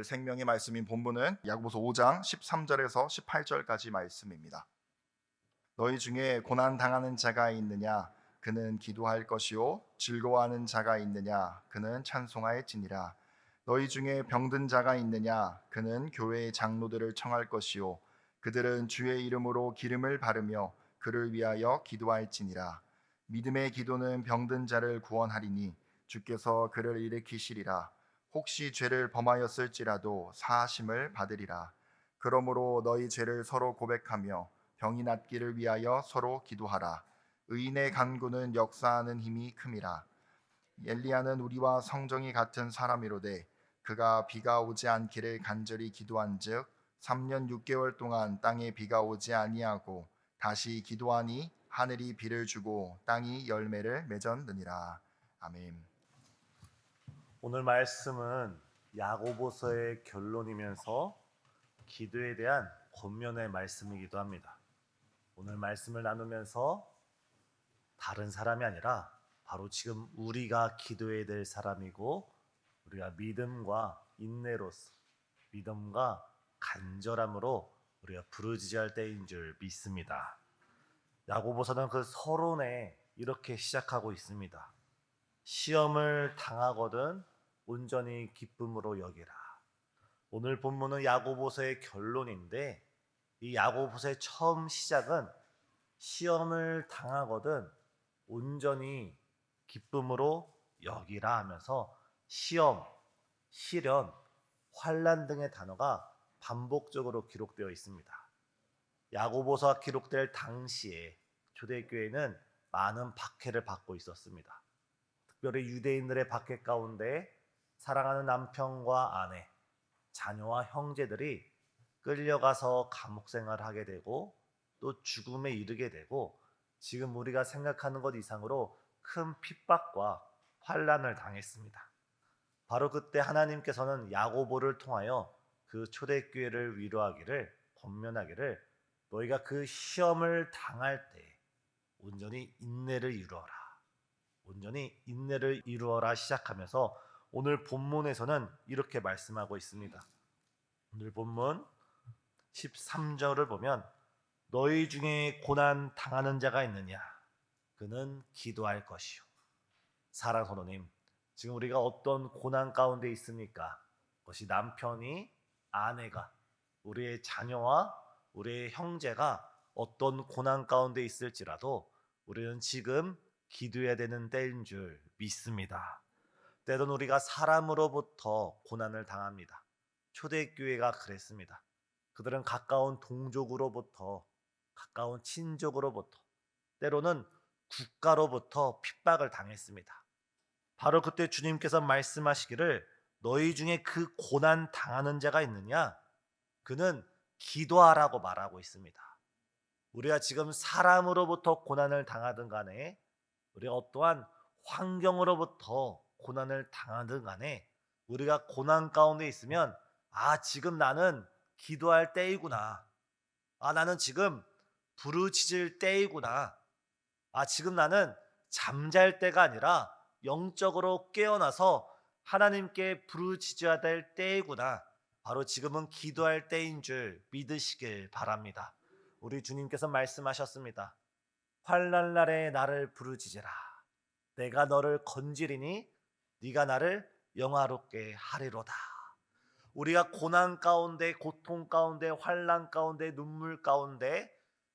오늘 생명의 말씀인 본문은 야고보서 5장 13절에서 18절까지 말씀입니다. 너희 중에 고난 당하는 자가 있느냐? 그는 기도할 것이요 즐거워하는 자가 있느냐? 그는 찬송하였지니라. 너희 중에 병든 자가 있느냐? 그는 교회의 장로들을 청할 것이요 그들은 주의 이름으로 기름을 바르며 그를 위하여 기도할지니라. 믿음의 기도는 병든 자를 구원하리니 주께서 그를 일으키시리라 혹시 죄를 범하였을지라도 사하심을 받으리라. 그러므로 너희 죄를 서로 고백하며 병이 낫기를 위하여 서로 기도하라. 의인의 간구는 역사하는 힘이 큼이라 엘리야는 우리와 성정이 같은 사람이로되 그가 비가 오지 않기를 간절히 기도한즉 3년 6개월 동안 땅에 비가 오지 아니하고 다시 기도하니 하늘이 비를 주고 땅이 열매를 맺었느니라. 아멘. 오늘 말씀은 야고보서의 결론이면서 기도에 대한 권면의 말씀이기도 합니다. 오늘 말씀을 나누면서 다른 사람이 아니라 바로 지금 우리가 기도해야 될 사람이고 우리가 믿음과 인내로서 믿음과 간절함으로 우리가 부르짖어야 때인 줄 믿습니다. 야고보서는 그 서론에 이렇게 시작하고 있습니다. 시험을 당하거든 온전히 기쁨으로 여기라. 오늘 본문은 야고보서의 결론인데 이 야고보서의 처음 시작은 시험을 당하거든 온전히 기쁨으로 여기라 하면서 시험, 시련, 환란 등의 단어가 반복적으로 기록되어 있습니다. 야고보서가 기록될 당시에 초대교회는 많은 박해를 받고 있었습니다. 특별히 유대인들의 박해 가운데 사랑하는 남편과 아내, 자녀와 형제들이 끌려가서 감옥 생활을 하게 되고 또 죽음에 이르게 되고 지금 우리가 생각하는 것 이상으로 큰 핍박과 환란을 당했습니다. 바로 그때 하나님께서는 야고보를 통하여 그 초대 교회를 위로하기를 권면하기를 너희가 그 시험을 당할 때 온전히 인내를 이루어라. 온전히 인내를 이루어라 시작하면서 오늘 본문에서는 이렇게 말씀하고 있습니다. 오늘 본문 13절을 보면 너희 중에 고난 당하는 자가 있느냐 그는 기도할 것이요. 사랑 선호님, 지금 우리가 어떤 고난 가운데 있습니까? 그것이 남편이 아내가 우리의 자녀와 우리의 형제가 어떤 고난 가운데 있을지라도 우리는 지금 기도해야 되는 때인 줄 믿습니다. 때론 우리가 사람으로부터 고난을 당합니다. 초대교회가 그랬습니다. 그들은 가까운 동족으로부터 가까운 친족으로부터 때로는 국가로부터 핍박을 당했습니다. 바로 그때 주님께서 말씀하시기를 너희 중에 그 고난 당하는 자가 있느냐? 그는 기도하라고 말하고 있습니다. 우리가 지금 사람으로부터 고난을 당하든 간에 우리가 어떠한 환경으로부터 고난을 당하든 간에 우리가 고난 가운데 있으면 아 지금 나는 기도할 때이구나. 아 나는 지금 부르짖을 때이구나. 아 지금 나는 잠잘 때가 아니라 영적으로 깨어나서 하나님께 부르짖어야 될 때이구나. 바로 지금은 기도할 때인 줄 믿으시길 바랍니다. 우리 주님께서 말씀하셨습니다. 환난 날에 나를 부르짖으라. 내가 너를 건지리니 네가 나를 영화롭게 하리로다. 우리가 고난 가운데 고통 가운데 환난 가운데 눈물 가운데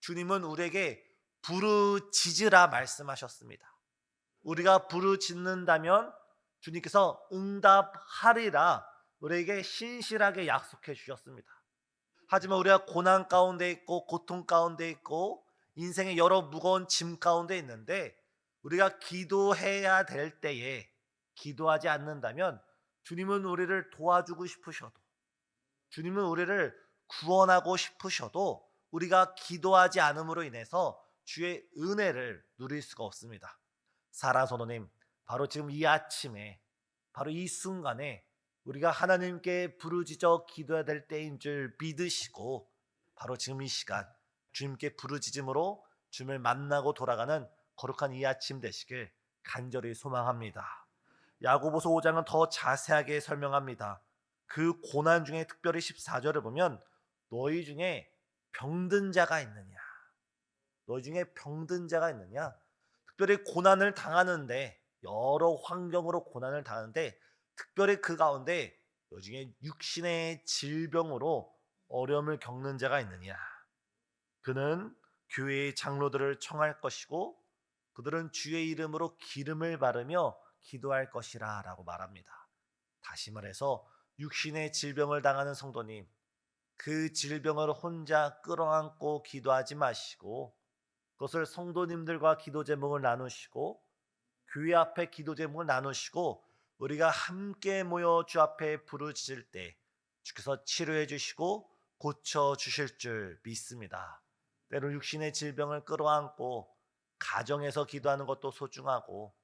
주님은 우리에게 부르짖으라 말씀하셨습니다. 우리가 부르짖는다면 주님께서 응답하리라 우리에게 신실하게 약속해 주셨습니다. 하지만 우리가 고난 가운데 있고 고통 가운데 있고 인생의 여러 무거운 짐 가운데 있는데 우리가 기도해야 될 때에 기도하지 않는다면 주님은 우리를 도와주고 싶으셔도 주님은 우리를 구원하고 싶으셔도 우리가 기도하지 않음으로 인해서 주의 은혜를 누릴 수가 없습니다. 사라 선호님, 바로 지금 이 아침에, 바로 이 순간에 우리가 하나님께 부르짖어 기도해야 될 때인 줄 믿으시고, 바로 지금 이 시간 주님께 부르짖음으로 주님을 만나고 돌아가는 거룩한 이 아침 되시길 간절히 소망합니다. 야고보서 5장은 더 자세하게 설명합니다. 그 고난 중에 특별히 14절을 보면 너희 중에 병든 자가 있느냐? 너희 중에 병든 자가 있느냐? 특별히 고난을 당하는데 여러 환경으로 고난을 당하는데 특별히 그 가운데 너희 중에 육신의 질병으로 어려움을 겪는 자가 있느냐? 그는 교회의 장로들을 청할 것이고 그들은 주의 이름으로 기름을 바르며 기도할 것이라 라고 말합니다. 다시 말해서 육신의 질병을 당하는 성도님 그 질병을 혼자 끌어안고 기도하지 마시고 그것을 성도님들과 기도 제목을 나누시고 교회 앞에 기도 제목을 나누시고 우리가 함께 모여 주 앞에 부르짖을 때 주께서 치료해 주시고 고쳐 주실 줄 믿습니다. 때로 육신의 질병을 끌어안고 가정에서 기도하는 것도 소중하고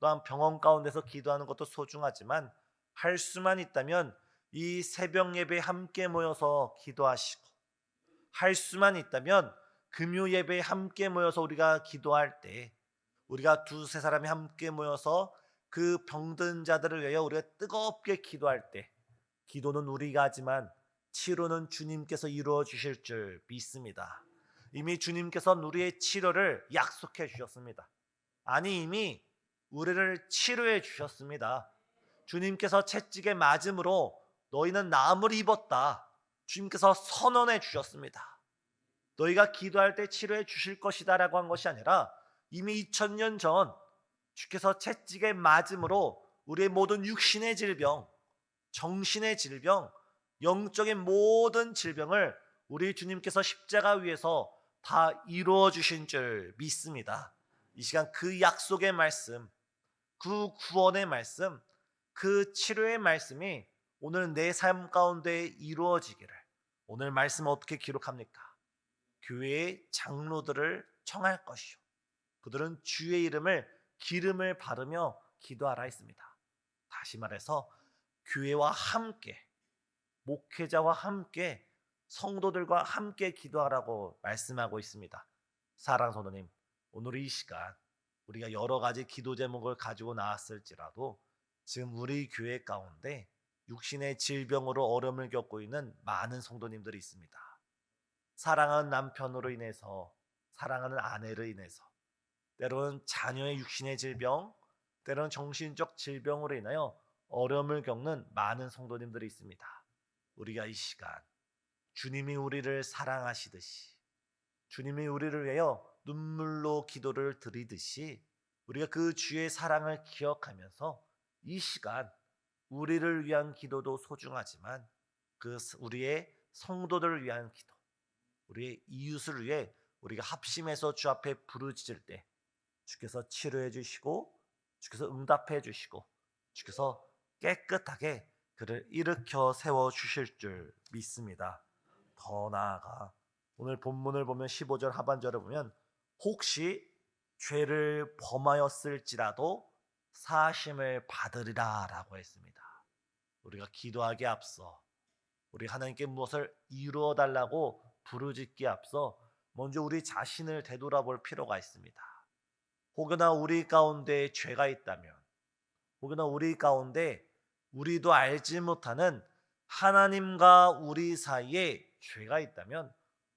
또한 병원 가운데서 기도하는 것도 소중하지만 할 수만 있다면 이 새벽 예배에 함께 모여서 기도하시고 할 수만 있다면 금요 예배에 함께 모여서 우리가 기도할 때 우리가 두세 사람이 함께 모여서 그 병든 자들을 위하여 우리가 뜨겁게 기도할 때 기도는 우리가 하지만 치료는 주님께서 이루어 주실 줄 믿습니다. 이미 주님께서 우리의 치료를 약속해 주셨습니다. 아니 이미 우리를 치료해 주셨습니다. 주님께서 채찍에 맞음으로 너희는 나음을 입었다. 주님께서 선언해 주셨습니다. 너희가 기도할 때 치료해 주실 것이다 라고 한 것이 아니라 이미 2000년 전 주께서 채찍에 맞음으로 우리의 모든 육신의 질병, 정신의 질병, 영적인 모든 질병을 우리 주님께서 십자가 위에서 다 이루어 주신 줄 믿습니다. 이 시간 그 약속의 말씀, 그 구원의 말씀, 그 치료의 말씀이 오늘 내 삶 가운데 이루어지기를 오늘 말씀 어떻게 기록합니까? 교회의 장로들을 청할 것이요. 그들은 주의 이름을 기름을 바르며 기도하라 했습니다. 다시 말해서 교회와 함께 목회자와 함께 성도들과 함께 기도하라고 말씀하고 있습니다. 사랑 성도님, 오늘 이 시간 우리가 여러 가지 기도 제목을 가지고 나왔을지라도 지금 우리 교회 가운데 육신의 질병으로 어려움을 겪고 있는 많은 성도님들이 있습니다. 사랑하는 남편으로 인해서, 사랑하는 아내로 인해서, 때로는 자녀의 육신의 질병, 때로는 정신적 질병으로 인하여 어려움을 겪는 많은 성도님들이 있습니다. 우리가 이 시간 주님이 우리를 사랑하시듯이 주님이 우리를 위하여 눈물로 기도를 드리듯이 우리가 그 주의 사랑을 기억하면서 이 시간 우리를 위한 기도도 소중하지만 그 우리의 성도들을 위한 기도, 우리의 이웃을 위해 우리가 합심해서 주 앞에 부르짖을 때 주께서 치료해 주시고 주께서 응답해 주시고 주께서 깨끗하게 그를 일으켜 세워 주실 줄 믿습니다. 더 나아가 오늘 본문을 보면 15절 하반절을 보면 혹시 죄를 범하였을지라도 사심을 받으리라라고 했습니다. 우리가 기도하기에 앞서 우리 하나님께 무엇을 이루어 달라고 부르짖기에 앞서 먼저 우리 자신을 되돌아볼 필요가 있습니다. 혹여나 우리 가운데 죄가 있다면 혹여나 우리 가운데 우리도 알지 못하는 하나님과 우리 사이에 죄가 있다면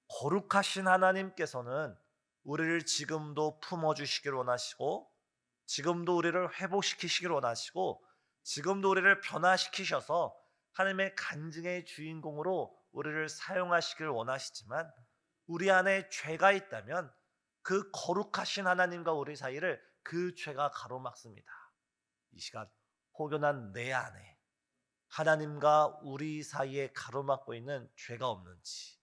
거룩하신 하나님께서는 우리를 지금도 품어주시길 원하시고 지금도 우리를 회복시키시길 원하시고 지금도 우리를 변화시키셔서 하나님의 간증의 주인공으로 우리를 사용하시길 원하시지만 우리 안에 죄가 있다면 그 거룩하신 하나님과 우리 사이를 그 죄가 가로막습니다. 이 시간 혹여난 내 안에 하나님과 우리 사이에 가로막고 있는 죄가 없는지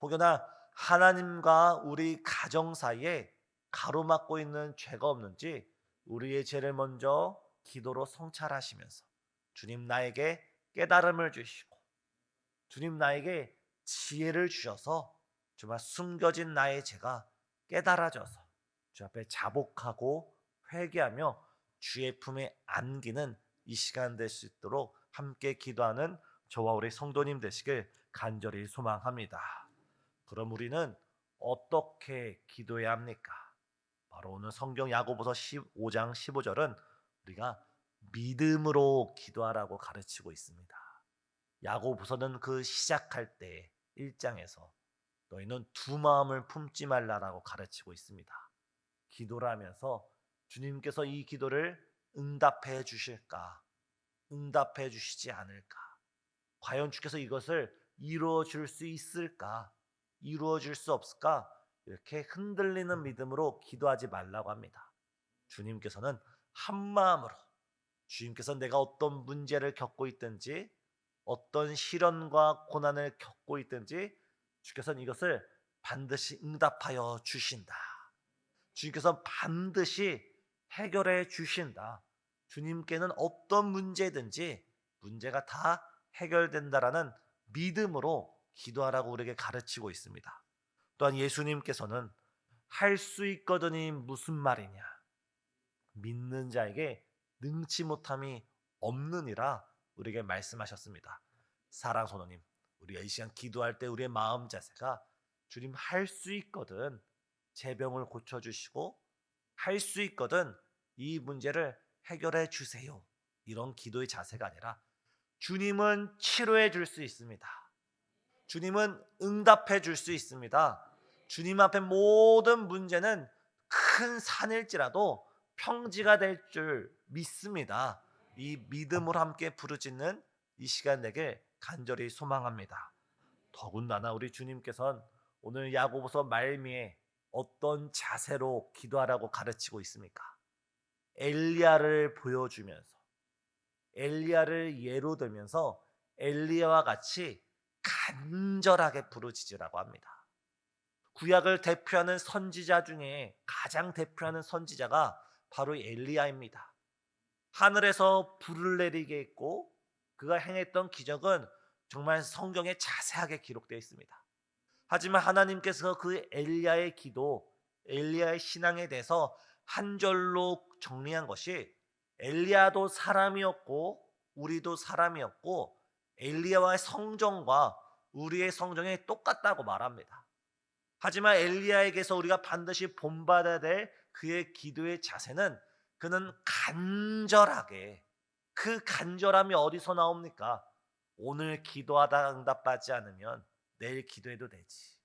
혹여나 하나님과 우리 가정 사이에 가로막고 있는 죄가 없는지 우리의 죄를 먼저 기도로 성찰하시면서 주님 나에게 깨달음을 주시고 주님 나에게 지혜를 주셔서 정말 숨겨진 나의 죄가 깨달아져서 주 앞에 자복하고 회개하며 주의 품에 안기는 이 시간 될 수 있도록 함께 기도하는 저와 우리 성도님 되시길 간절히 소망합니다. 그럼 우리는 어떻게 기도해야 합니까? 바로 오늘 성경 야고보서 15장 15절은 우리가 믿음으로 기도하라고 가르치고 있습니다. 야고보서는 그 시작할 때 1장에서 너희는 두 마음을 품지 말라라고 가르치고 있습니다. 기도를 하면서 주님께서 이 기도를 응답해 주실까? 응답해 주시지 않을까? 과연 주께서 이것을 이루어 줄 수 있을까? 이루어 줄 수 없을까? 이렇게 흔들리는 믿음으로 기도하지 말라고 합니다. 주님께서는 한 마음으로 주님께서 내가 어떤 문제를 겪고 있든지 어떤 시련과 고난을 겪고 있든지 주께서는 이것을 반드시 응답하여 주신다. 주님께서 반드시 해결해 주신다. 주님께는 어떤 문제든지 문제가 다 해결된다라는 믿음으로 기도하라고 우리에게 가르치고 있습니다. 또한 예수님께서는 할 수 있거든이 무슨 말이냐? 믿는 자에게 능치 못함이 없느니라 우리에게 말씀하셨습니다. 사랑 선호님, 우리가 이 시간 기도할 때 우리의 마음 자세가 주님 할 수 있거든 제 병을 고쳐 주시고 할 수 있거든 이 문제를 해결해 주세요. 이런 기도의 자세가 아니라 주님은 치료해 줄 수 있습니다. 주님은 응답해 줄 수 있습니다. 주님 앞에 모든 문제는 큰 산일지라도 평지가 될 줄 믿습니다. 이 믿음으로 함께 부르짖는 이 시간 내게 간절히 소망합니다. 더군다나 우리 주님께서는 오늘 야고보서 말미에 어떤 자세로 기도하라고 가르치고 있습니까? 엘리야를 보여주면서 엘리야를 예로 들면서 엘리야와 같이 간절하게 부르짖으라고 합니다. 구약을 대표하는 선지자 중에 가장 대표하는 선지자가 바로 엘리야입니다. 하늘에서 불을 내리게 했고 그가 행했던 기적은 정말 성경에 자세하게 기록되어 있습니다. 하지만 하나님께서 그 엘리야의 기도, 엘리야의 신앙에 대해서 한 절로 정리한 것이 엘리야도 사람이었고 우리도 사람이었고 엘리야와의 성정과 우리의 성정이 똑같다고 말합니다. 하지만 엘리야에게서 우리가 반드시 본받아야 될 그의 기도의 자세는 그는 간절하게 그 간절함이 어디서 나옵니까? 오늘 기도하다 응답받지 않으면 내일 기도해도 되지.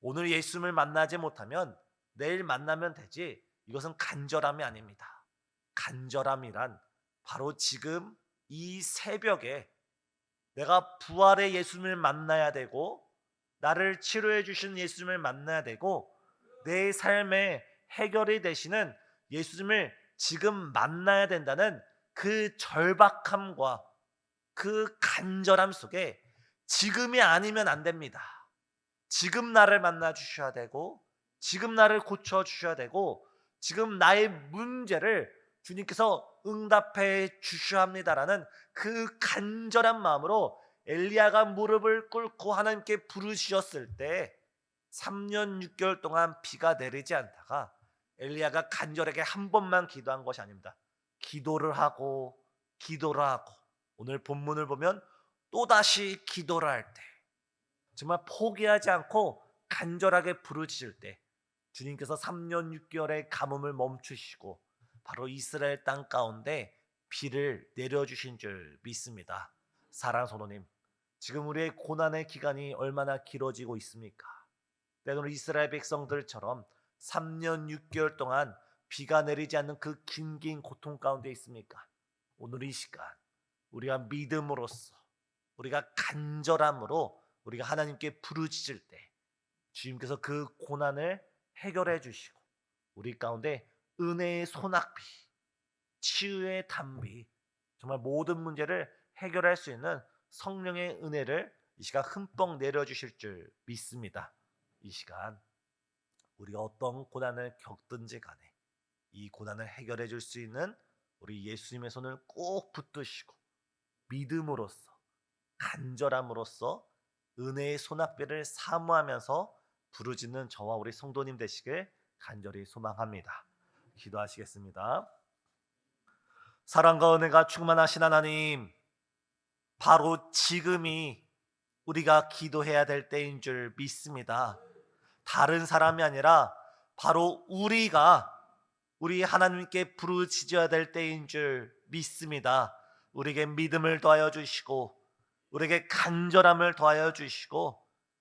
오늘 예수님을 만나지 못하면 내일 만나면 되지. 이것은 간절함이 아닙니다. 간절함이란 바로 지금 이 새벽에 내가 부활의 예수님을 만나야 되고 나를 치료해 주신 예수님을 만나야 되고 내 삶의 해결이 되시는 예수님을 지금 만나야 된다는 그 절박함과 그 간절함 속에 지금이 아니면 안 됩니다. 지금 나를 만나 주셔야 되고 지금 나를 고쳐 주셔야 되고 지금 나의 문제를 주님께서 응답해 주셔야 합니다라는 그 간절한 마음으로 엘리야가 무릎을 꿇고 하나님께 부르셨을 때 3년 6개월 동안 비가 내리지 않다가 엘리야가 간절하게 한 번만 기도한 것이 아닙니다. 기도를 하고 기도를 하고 오늘 본문을 보면 또다시 기도를 할 때 정말 포기하지 않고 간절하게 부르짖을 때 주님께서 3년 6개월의 가뭄을 멈추시고 바로 이스라엘 땅 가운데 비를 내려주신 줄 믿습니다. 사랑 선호님, 지금 우리의 고난의 기간이 얼마나 길어지고 있습니까? 때로는 이스라엘 백성들처럼 3년 6개월 동안 비가 내리지 않는 그 긴긴 고통 가운데 있습니까? 오늘 이 시간 우리가 믿음으로써 우리가 간절함으로 우리가 하나님께 부르짖을 때 주님께서 그 고난을 해결해 주시고 우리 가운데 은혜의 소낙비, 치유의 담비, 정말 모든 문제를 해결할 수 있는 성령의 은혜를 이 시간 흠뻑 내려주실 줄 믿습니다. 이 시간 우리가 어떤 고난을 겪든지 간에 이 고난을 해결해 줄 수 있는 우리 예수님의 손을 꼭 붙드시고 믿음으로써 간절함으로써 은혜의 소낙비를 사모하면서 부르짖는 저와 우리 성도님 되시길 간절히 소망합니다. 기도하시겠습니다. 사랑과 은혜가 충만하신 하나님, 바로 지금이 우리가 기도해야 될 때인 줄 믿습니다. 다른 사람이 아니라 바로 우리가 우리 하나님께 부르짖어야 될 때인 줄 믿습니다. 우리에게 믿음을 더하여 주시고 우리에게 간절함을 더하여 주시고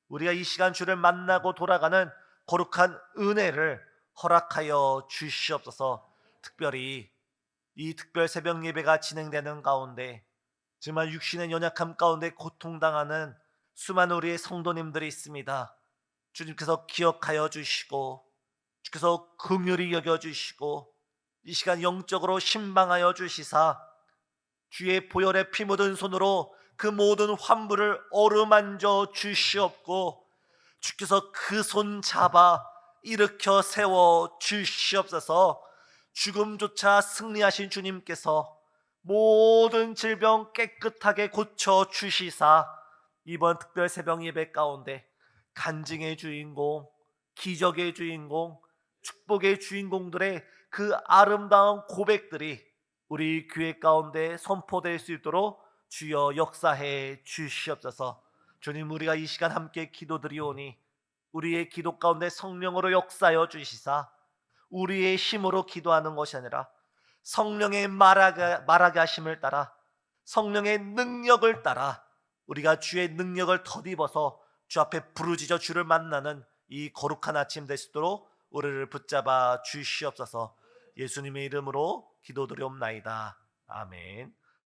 우리가 이 시간 주를 만나고 돌아가는 거룩한 은혜를 허락하여 주시옵소서. 특별히 이 특별 새벽 예배가 진행되는 가운데 정말 육신의 연약함 가운데 고통당하는 수많은 우리의 성도님들이 있습니다. 주님께서 기억하여 주시고 주께서 긍휼히 여겨 주시고 이 시간 영적으로 신방하여 주시사 주의 보혈에 피 묻은 손으로 그 모든 환부를 어루만져 주시옵고 주께서 그 손 잡아 일으켜 세워 주시옵소서 죽음조차 승리하신 주님께서 모든 질병 깨끗하게 고쳐 주시사 이번 특별 새벽 예배 가운데 간증의 주인공, 기적의 주인공, 축복의 주인공들의 그 아름다운 고백들이 우리 교회 가운데 선포될 수 있도록 주여 역사해 주시옵소서. 주님 우리가 이 시간 함께 기도드리오니 우리의 기도 가운데 성령으로 역사하여 주시사 우리의 힘으로 기도하는 것이 아니라 성령의 말하게, 말하게 하심을 따라 성령의 능력을 따라 우리가 주의 능력을 덧입어서 주 앞에 부르짖어 주를 만나는 이 거룩한 아침 되시도록 우리를 붙잡아 주시옵소서 예수님의 이름으로 기도드리옵나이다. 아멘.